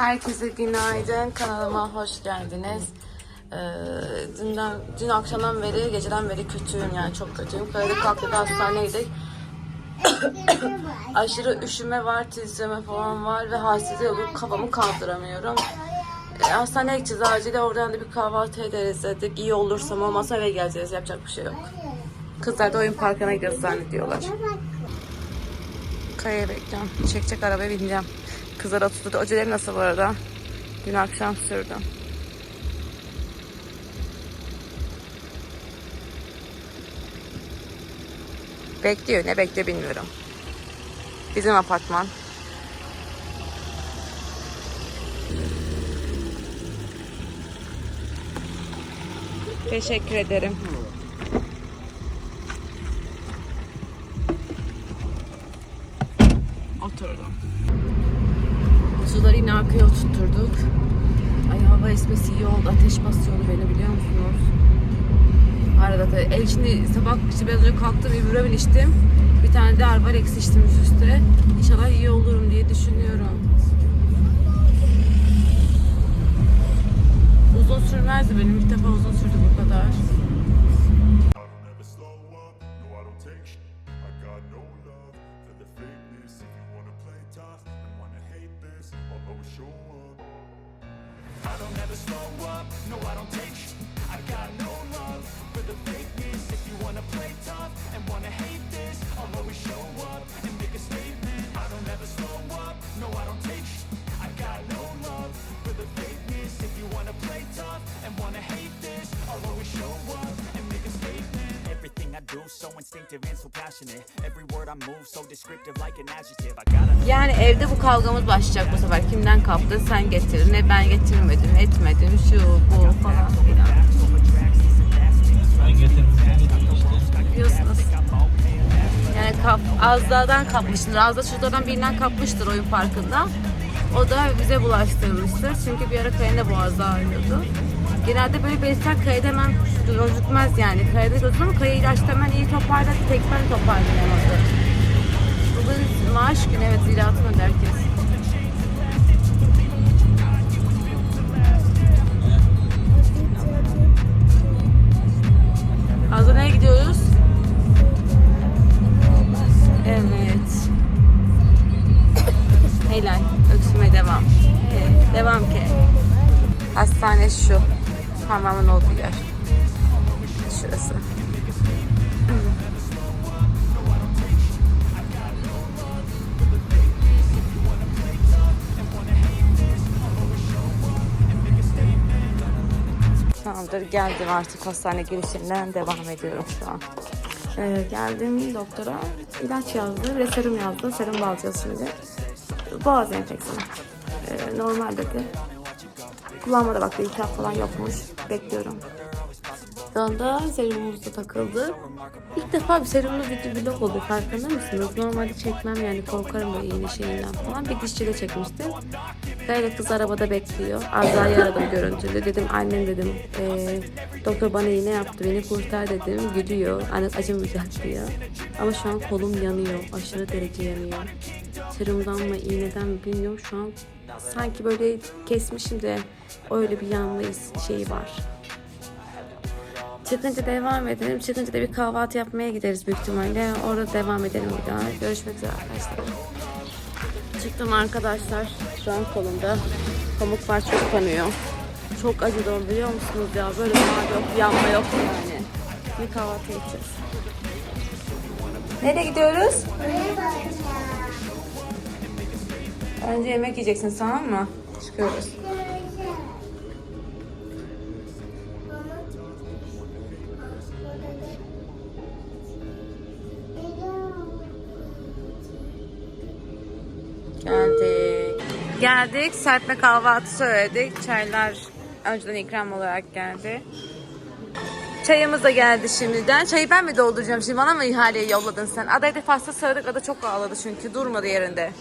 Herkese günaydın. Kanalıma hoş geldiniz. Ee, dünden, dün akşamdan beri, geceden beri kötüyüm yani çok kötüyüm. Kayada kalktık hastaneye gittik. Aşırı üşüme var, titreme falan var ve halsizliğe olup kafamı kaldıramıyorum. Ee, hastaneye gideceğiz acile oradan da bir kahvaltı ederiz dedik. İyi olursam olmazsa eve geleceğiz. Yapacak bir şey yok. Kızlar da oyun parkına gidiyoruz zannediyorlar. Kaya'ya bekliyorum. Çekecek arabaya bineceğim. Kızlar oturdu. Oceleri nasıl bu arada? Dün akşam sürdüm. Bekliyor. Ne bekliyor bilmiyorum. Bizim apartman. Teşekkür ederim. Oturdum. Yine arkaya oturtturduk. Ay hava esmesi iyi oldu. Ateş basıyordu beni biliyor musunuz? Arada da. E şimdi sabah işte biraz önce kalktım ibuprofen içtim. Bir tane de Arvarex içtim üst. İnşallah iyi olurum diye düşünüyorum. Uzun sürmezdi benim. ilk defa uzun sürdü bu kadar. Yani evde bu kavgamız başlayacak bu sefer. Kimden kaptı? Sen getirdin. Ne ben getirmedim, etmedim. Şu, bu falan filan. Ben getirmiştim işte. Biliyorsunuz. Yani kap, Azda'dan kapmıştır. Azda şuradan birinden kapmıştır oyun parkında. O da bize bulaştırmıştır. Çünkü bir ara kayında boğazda ağrıyordu. Genelde böyle besler kayada hemen gözükmez yani. Kayada gözükmez ama kaya ilaçta hemen iyi toparladı. Tek ben toparlayamadı. Bugün maaş günü evet ziraatın öder herkes. Azda nereye gidiyoruz? Geldim artık hastane girişinden devam ediyorum şu an. Ee, geldim doktora ilaç yazdı ve serum yazdı. Serum alacağız şimdi. Boğaz enfeksiyonu. Ee, normal dedi. Kullanmada baktı iltihap falan yokmuş. Bekliyorum. Şu anda serumumuz da takıldı. İlk defa bir serumlu bir vlog oldu farkında mısınız? Normalde çekmem yani korkarım böyle iğne şeyinden falan. Bir dişçide çekmiştim. Kayla kız arabada bekliyor. Azra'yı aradım görüntülü. Dedim annem dedim eee, doktor bana iğne yaptı beni kurtar dedim. Gülüyor. Anne acımayacak diyor. Ama şu an kolum yanıyor. Aşırı derece yanıyor. Serumdan mı iğneden mi bilmiyorum. Şu an sanki böyle kesmişim de öyle bir yanma şeyi var. Çıkınca devam edelim. Çıkınca da bir kahvaltı yapmaya gideriz büyük ihtimalle. Orada devam edelim bir daha. Görüşmek üzere arkadaşlar. Çıktım arkadaşlar. Şu an kolumda pamuk çok kanıyor. Çok acıdı o biliyor musunuz ya? Böyle ağrı yok, yanma yok yani. Bir kahvaltı edeceğiz. Nereye gidiyoruz? Önce yemek yiyeceksin tamam mı? Çıkıyoruz. Geldik. Serpme kahvaltı söyledik. Çaylar önceden ikram olarak geldi. Çayımız da geldi şimdiden. Çayı ben mi dolduracağım şimdi? Bana mı ihaleyi yolladın sen? Adaya da pasta söyledik. Ada çok ağladı çünkü. Durmadı yerinde.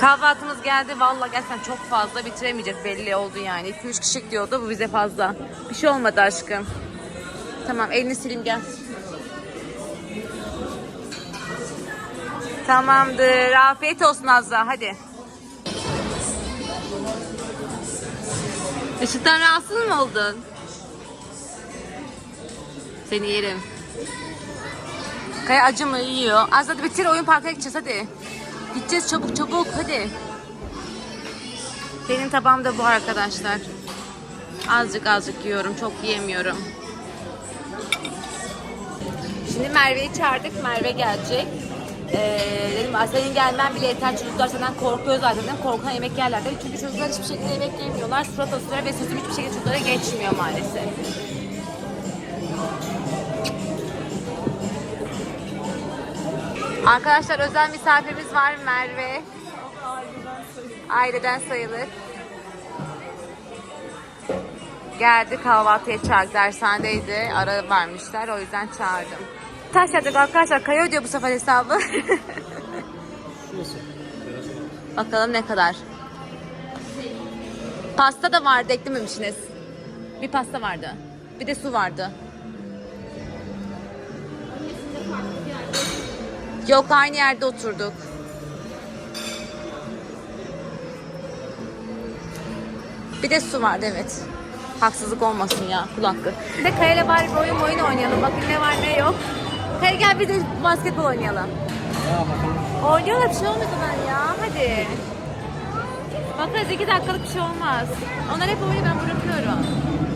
Kahvaltımız geldi. Vallahi gerçekten çok fazla bitiremeyecek belli oldu yani. 2-3 kişilik diyordu. Bu bize fazla. Bir şey olmadı aşkım. Tamam elini sileyim gel. Tamamdır. Afiyet olsun Azra. Hadi. Işıktan rahatsız mı oldun? Seni yerim. Kaya acı yiyor? Az hadi bitir oyun parka gideceğiz hadi. Gideceğiz çabuk çabuk hadi. Benim tabağım da bu arkadaşlar. Azıcık azıcık yiyorum. Çok yiyemiyorum. Şimdi Merve'yi çağırdık. Merve gelecek. Ee, dedim "Ay, senin gelmen bile yeter. Çocuklar senden korkuyor zaten. Dedim. Korkan yemek yerler dedi. Çünkü çocuklar hiçbir şekilde yemek yemiyorlar. Surat asılıyor ve sözüm hiçbir şekilde çocuklara geçmiyor maalesef. Arkadaşlar özel misafirimiz var Merve. Aileden sayılır. Geldi kahvaltıya çağırdı. Dershanedeydi. Ara vermişler. O yüzden çağırdım. Taş yatacak arkadaşlar. Kaya ödüyor bu sefer hesabı. Bakalım ne kadar. Pasta da vardı. Eklememişsiniz. Bir pasta vardı. Bir de su vardı. Yok aynı yerde oturduk. Bir de su vardı evet. Haksızlık olmasın ya kul hakkı. Bir de Kaya'yla bari bir oyun oyun oynayalım. Bakın ne var ne yok. Kaya gel bir de basketbol oynayalım. Oynuyorlar bir şey olmadı ben ya. Hadi. Bakarız iki dakikalık bir şey olmaz. Onlar hep oynuyor ben bırakıyorum.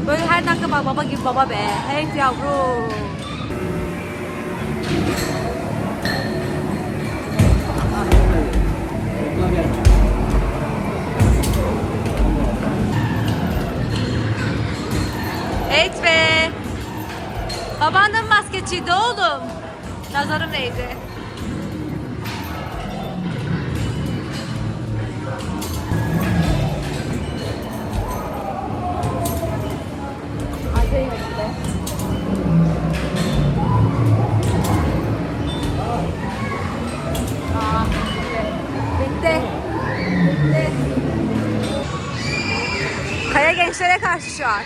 Böyle her dakika bak baba gibi baba be. Evet yavrum. Evet be. Baban da basketçiydi oğlum? Nazarım neydi? Bitti. Kaya gençlere karşı şu an.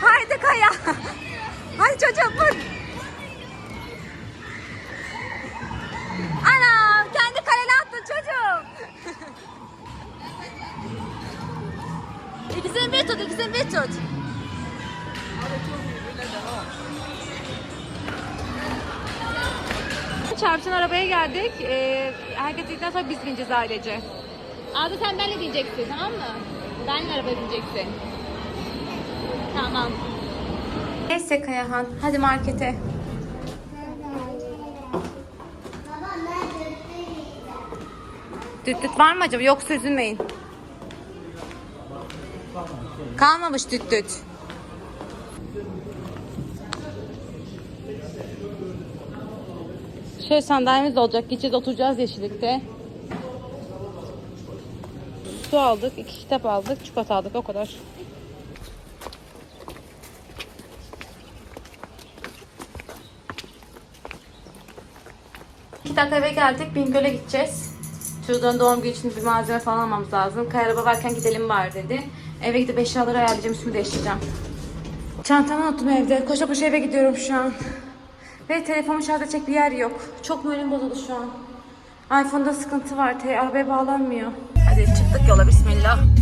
Haydi Kaya. Hadi çocuğum vur. Anam kendi kalene attın çocuğum. ikisini bir tut, ikisini bir tut. Çarpışan arabaya geldik. Ee, herkes gittikten sonra biz bineceğiz ailece. Abi sen benle bineceksin tamam mı? Benle arabaya bineceksin. Tamam. Neyse Kayahan, hadi markete. Düt düt var mı acaba? Yoksa üzülmeyin. Kalmamış düt düt. Şöyle sandalyemiz olacak. Gideceğiz oturacağız yeşillikte. Su aldık, iki kitap aldık, çikolata aldık o kadar. Dakika eve geldik. Bingöl'e gideceğiz. Çocuğun doğum günü için bir malzeme falan almamız lazım. Kaya araba varken gidelim var dedi. Eve gidip eşyaları ayarlayacağım. Üstümü değiştireceğim. Çantamı unuttum evde. Koşa koşa eve gidiyorum şu an. Ve telefonumu şarj edecek bir yer yok. Çok moralim bozuldu şu an. iPhone'da sıkıntı var. Arabaya bağlanmıyor. Hadi çıktık yola. Bismillah.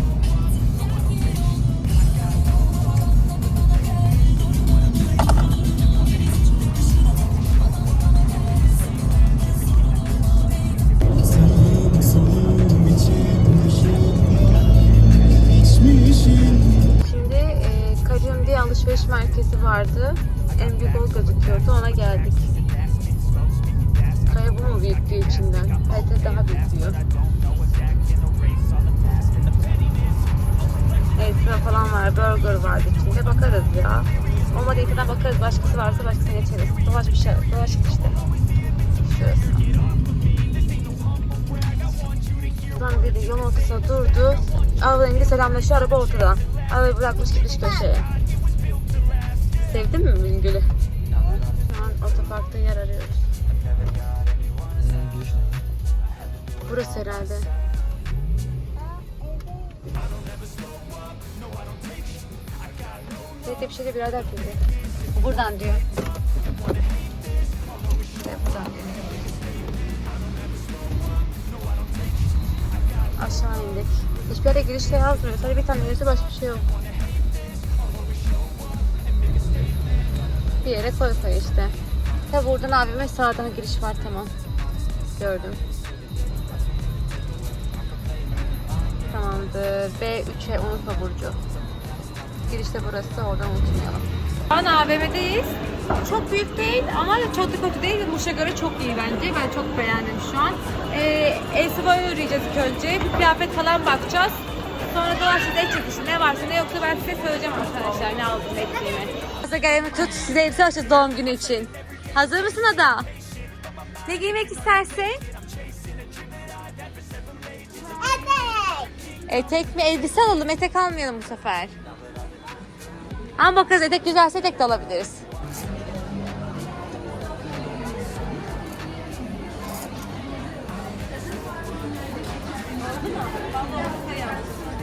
Vardı. En büyük o gözüküyordu. Ona geldik. Kaya bu mu büyük diyor içinden? Evet daha büyük diyor. Ekstra falan var. Burger vardı içinde. Bakarız ya. Olmadığı kadar bakarız. Başkası varsa başkasına geçeriz. Dolaş bir şey. Dolaşık işte. Şurası. Buradan biri yol ortasına durdu. Arabayla selamlaşıyor. Araba ortada. Arabayı bırakmış gitmiş köşeye. Sevdin mi Bingöl'ü? Şu an Otoparkta yer arıyoruz. Burası herhalde. Evet bir şey de birader dedi. Buradan diyor. Evet, buradan diyor. Aşağı indik. Hiçbir yere girişte yazmıyor. Sadece bir tane yazıyor başka bir şey yok. Bir yere koy koy işte. Tabi buradan abime sağdan giriş var tamam. Gördüm. Tamamdır. B3'e unutma Burcu. Girişte burası oradan unutmayalım. Şu an AVM'deyiz. Çok büyük değil ama çok da kötü değil. Muş'a göre çok iyi bence. Ben çok beğendim şu an. Ee, Elsiva'ya uğrayacağız ilk önce. Bir kıyafet falan bakacağız. Sonra dolaşacağız et çekişi. Ne varsa ne yoksa ben size söyleyeceğim arkadaşlar ne aldım ettiğimi. Hazır gelimi tut size elbise açacağız doğum günü için. Hazır mısın Ada? Ne giymek istersin? Etek mi? Elbise alalım. Etek almayalım bu sefer. Ama bakarız etek güzelse etek de alabiliriz.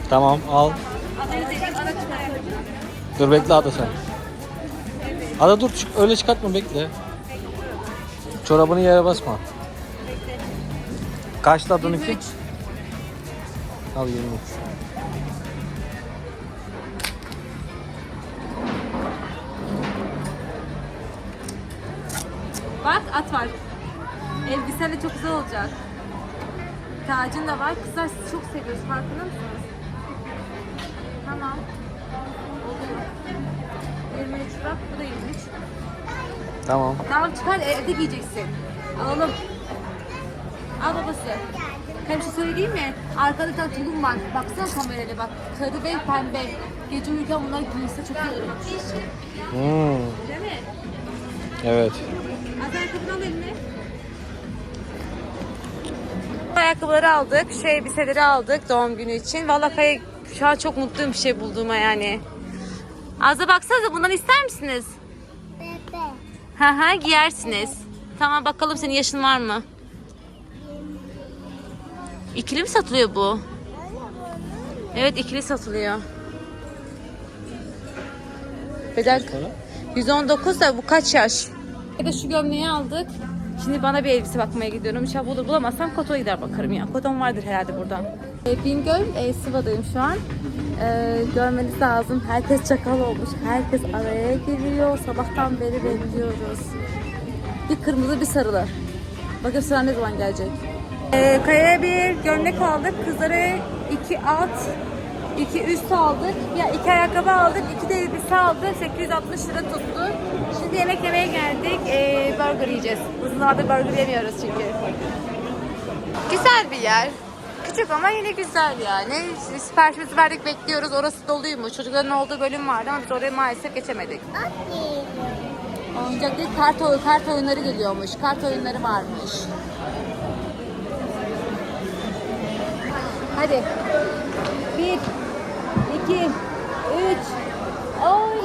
Tamam al. Dur bekle Ada sen. Ada dur çık, öyle çıkartma bekle. Çorabını yere basma. Kaçtı Ada'nınki? 23. Al 23. Bak at var. Elbisen de çok güzel olacak. Tacın da var. Kızlar sizi çok seviyoruz. Farkında mısınız? Tamam. Oluyor. 23 bak. Bu da 23. Tamam. Tamam çıkar evde giyeceksin. Alalım. Al babası. Hem şey söyleyeyim mi? Arkada bir tane tulum var. Baksana kamerayla bak. Sarı ve pembe. Gece uyurken bunlar giyilse çok iyi olur. Hmm, Değil mi? evet. Az ayakkabını al eline. Ayakkabıları aldık, şey elbiseleri aldık doğum günü için. Vallahi Kaya şu an çok mutluyum bir şey bulduğuma yani. Azda baksanıza bundan ister misiniz? Bebe. Ha ha giyersiniz. Tamam bakalım senin yaşın var mı? İkili mi satılıyor bu? Evet ikili satılıyor. Beden 119 da bu kaç yaş? Bir de şu gömleği aldık. Şimdi bana bir elbise bakmaya gidiyorum. İnşallah bulur bulamazsam Koto'ya gider bakarım ya. Koton vardır herhalde burada. E, Bingöl, e, Siva'dayım şu an. E, görmeniz lazım. Herkes çakal olmuş. Herkes araya giriyor. Sabahtan beri bekliyoruz. Bir kırmızı bir sarılı. Bakın sıra ne zaman gelecek. E, Kaya'ya bir gömlek aldık. Kızlara iki alt, iki üst aldık. Ya iki ayakkabı aldık. iki de elbise aldık. 860 lira tuttu. Şimdi yemek yemeye geldik. E, burger yiyeceğiz. Uzun burger yemiyoruz çünkü. Güzel bir yer. Küçük ama yine güzel yani. Siparişimizi verdik bekliyoruz. Orası doluymuş. Çocukların olduğu bölüm vardı ama biz oraya maalesef geçemedik. Oyuncak değil kart, oy- kart oyunları geliyormuş. Kart oyunları varmış. Hadi. Bir, iki, üç. Oy.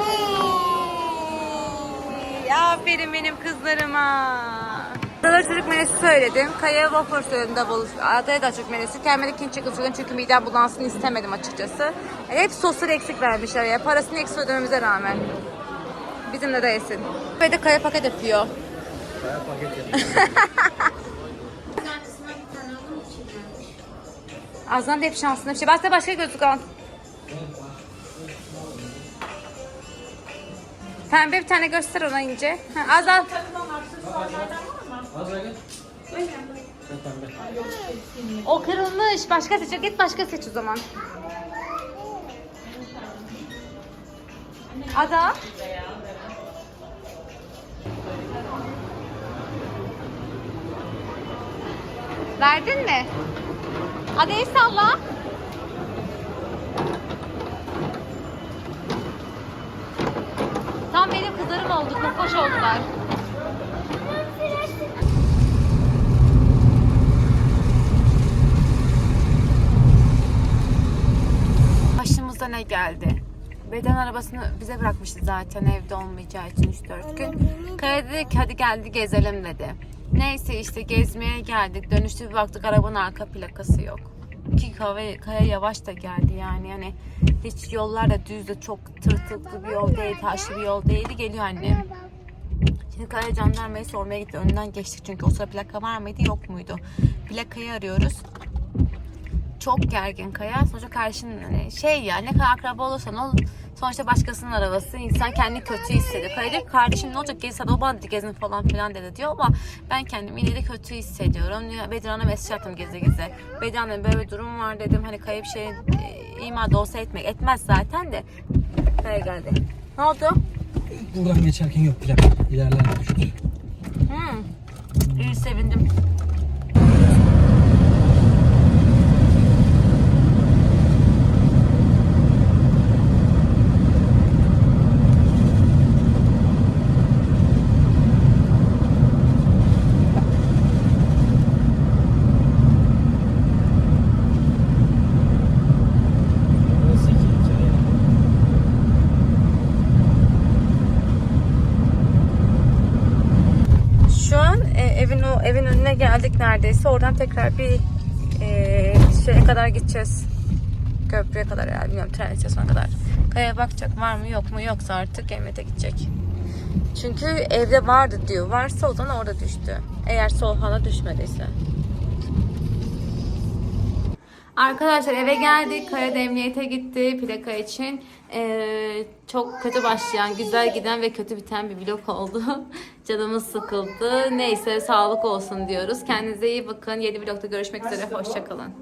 Aferin benim kızlarıma. Sana çocuk menüsü söyledim. Kaya waffle söyledim double. Adaya da çocuk menüsü. Kendime de kinçe söyledim çünkü midem bulansın istemedim açıkçası. Yani hep sosları eksik vermişler ya. Parasını eksik ödememize rağmen. Bizimle de yesin. Ve de kaya paket yapıyor. Azdan da hep şansına bir şey. Başka başka gözlük al. Pembe bir tane göster ona ince. Ha, Azal. O kırılmış. Başka seç. Git başka seç o zaman. Ada. Verdin mi? Hadi el salla. Tam benim kızlarım oldu. Kokoş oldular. Başımıza ne geldi? Beden arabasını bize bırakmıştı zaten evde olmayacağı için 3-4 gün. Kaya dedi ki hadi geldi gezelim dedi. Neyse işte gezmeye geldik. Dönüşte bir baktık arabanın arka plakası yok. Ki Kaya, yavaş da geldi yani. Yani hiç yollar da düz de çok tırtıklı bir yol değil, taşlı bir yol değildi. Geliyor annem. Şimdi Kaya jandarmayı sormaya gitti. Önünden geçtik çünkü o sıra plaka var mıydı yok muydu? Plakayı arıyoruz. Çok gergin Kaya. Sonuçta karşının hani şey ya ne kadar akraba olursan ol sonuçta başkasının arabası. İnsan kendini kötü hissediyor. Kaya diyor ki, kardeşim ne olacak gelirse o bana dedi, gezin falan filan dedi diyor ama ben kendimi yine de kötü hissediyorum. Diyor, Bedirhan'a mesaj attım geze. Bedirhan dedim, böyle bir durum var dedim. Hani Kaya bir şey e, ima da olsa etmek etmez zaten de. Kaya geldi. Ne oldu? Buradan geçerken yok plak. İlerlerde düştü. Hmm. İyi sevindim. Şu an e, evin o evin önüne geldik neredeyse. Oradan tekrar bir e, şeye kadar gideceğiz. Köprüye kadar yani bilmiyorum tren istasyonuna kadar. Kaya bakacak var mı yok mu yoksa artık emniyete gidecek. Çünkü evde vardı diyor. Varsa o zaman orada düştü. Eğer sol hala düşmediyse. Arkadaşlar eve geldik. Kaya da emniyete gitti plaka için. Ee, çok kötü başlayan, güzel giden ve kötü biten bir vlog oldu. Canımız sıkıldı. Neyse sağlık olsun diyoruz. Kendinize iyi bakın. Yeni vlogda görüşmek üzere. Hoşçakalın.